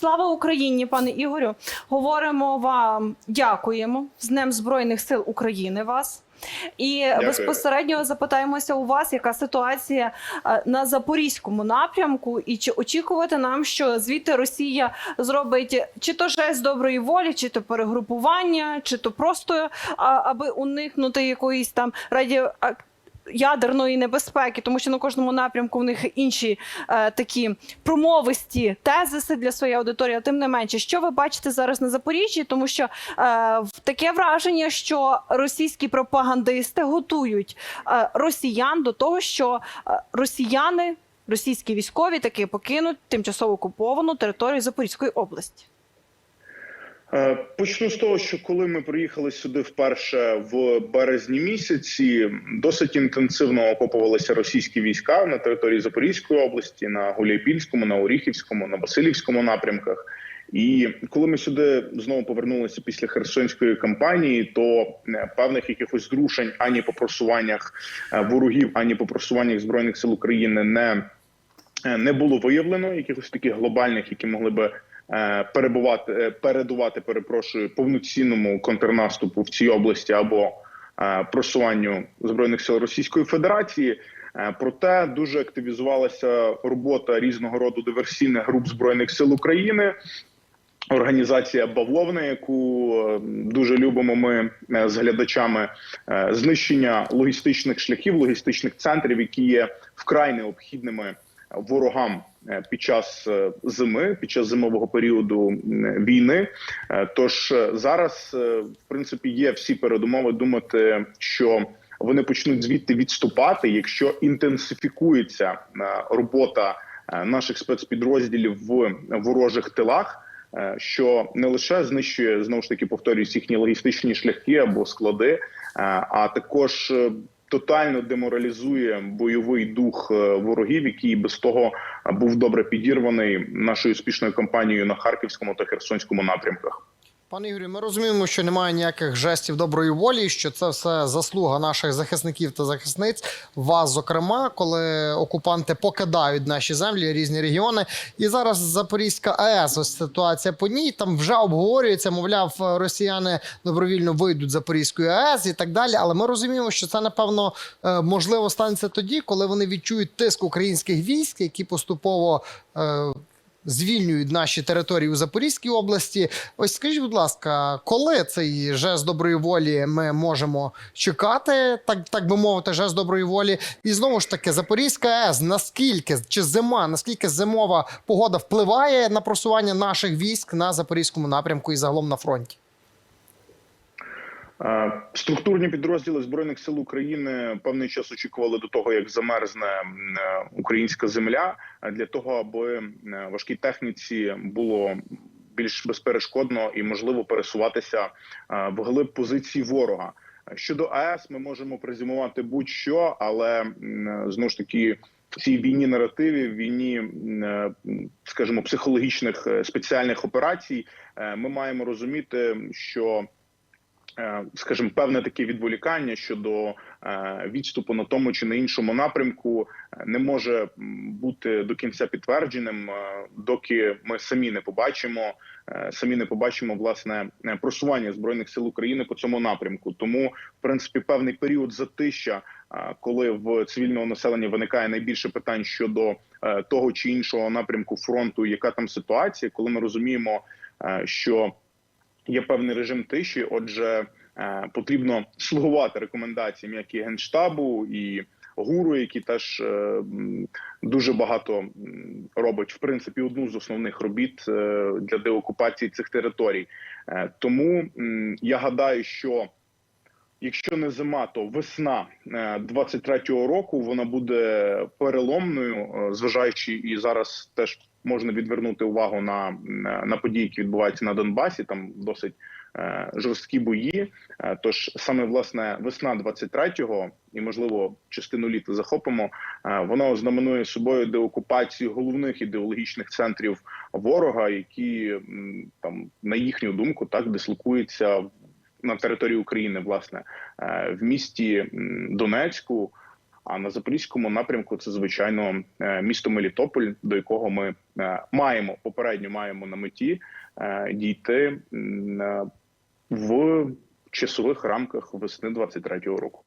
Слава Україні, пане Ігорю. Говоримо вам, дякуємо з Днем Збройних сил України вас. І безпосередньо запитаємося у вас, яка ситуація е, на запорізькому напрямку, і чи очікувати нам, що звідти Росія зробить чи то жест доброї волі, чи то перегрупування, чи то просто аби уникнути якоїсь там радіо ядерної небезпеки, тому що на кожному напрямку в них інші е, такі промовисті тезиси для своєї аудиторії. А Тим не менше, що ви бачите зараз на Запоріжжі, тому що е, таке враження, що російські пропагандисти готують е, росіян до того, що е, росіяни, російські військові таки покинуть тимчасово окуповану територію Запорізької області. Е, Почну з того, що коли ми приїхали сюди вперше в березні місяці, досить інтенсивно окопувалися російські війська на території Запорізької області, на Гуляйпільському, на Оріхівському, на Васильівському напрямках. І коли ми сюди знову повернулися після Херсонської кампанії, то е, певних якихось зрушень ані по просуваннях е, ворогів, ані по просуваннях збройних сил України не, не було виявлено якихось таких глобальних, які могли би перебувати, е, передувати, перепрошую, повноцінному контрнаступу в цій області або е, просуванню збройних сил Російської Федерації. Е, Проте дуже активізувалася робота різного роду диверсійних груп збройних сил України. Організація Бавловна, яку е, дуже любимо ми е, з глядачами, е, знищення логістичних шляхів, логістичних центрів, які є вкрай необхідними ворогам е, під час е, зими, під час зимового періоду війни. Е, Тож зараз, в принципі, є всі передумови думати, що вони почнуть звідти відступати, якщо інтенсифікується робота наших спецпідрозділів в ворожих тилах. Що не лише знищує знову ж таки повторюсь їхні логістичні шляхи або склади, а також тотально деморалізує бойовий дух е, ворогів, який без того е, був добре підірваний нашою успішною кампанією на харківському та херсонському напрямках. Пане Ігорю, ми розуміємо, що немає ніяких жестів доброї волі, що це все заслуга наших захисників та захисниць. Вас, зокрема, коли окупанти покидають наші землі, різні регіони. І зараз Запорізька АЕС, ось ситуація по ній. Там вже обговорюється, мовляв, росіяни добровільно вийдуть з Запорізької АЕС і так далі. Але ми розуміємо, що це напевно е, можливо станеться тоді, коли вони відчують тиск українських військ, які поступово. Звільнюють наші території у Запорізькій області. Ось скажіть, будь ласка, коли цей жест доброї волі ми можемо чекати, так, так би мовити, жест доброї волі? І знову ж таки, Запорізька АЕС, наскільки чи зима, наскільки зимова погода впливає на просування наших військ на запорізькому напрямку і загалом на фронті? Структурні підрозділи збройних сил України певний час очікували до того, як замерзне е, українська земля, для того, аби е, важкій техніці було більш безперешкодно і можливо пересуватися е, вглиб позицій ворога. Е, Щодо АЕС, ми можемо презюмувати будь-що, але знову ж таки. В цій війні наративів, війні, скажімо, психологічних спеціальних операцій, ми маємо розуміти, що скажімо, певне таке відволікання щодо е, відступу на тому чи на іншому напрямку е, не може бути до кінця підтвердженим, е, доки ми самі не побачимо, е, самі не побачимо власне е, просування збройних сил України по цьому напрямку. Тому, в принципі, певний період затища, е, коли в цивільного населення виникає найбільше питань щодо е, того чи іншого напрямку фронту, яка там ситуація, коли ми розуміємо, е, що є певний режим тиші. Отже, е, потрібно слугувати рекомендаціям, як і генштабу і гуру, які теж е, дуже багато робить в принципі одну з основних робіт е, для деокупації цих територій. Тому я гадаю, що Якщо не зима, то весна е, 23-го року вона буде переломною, е, зважаючи і зараз теж можна відвернути увагу на, на події, які відбуваються на Донбасі. Там досить е, жорсткі бої. Е, Тож саме власне весна 23-го і можливо частину літа захопимо. е, Вона ознаменує собою деокупацію головних ідеологічних центрів ворога, які там на їхню думку так дислокуються в- на території України, власне, е, в місті Донецьку. А на запорізькому напрямку це звичайно е, місто Мелітополь, до якого ми е, маємо попередньо маємо на меті дійти в часових рамках весни 23-го року.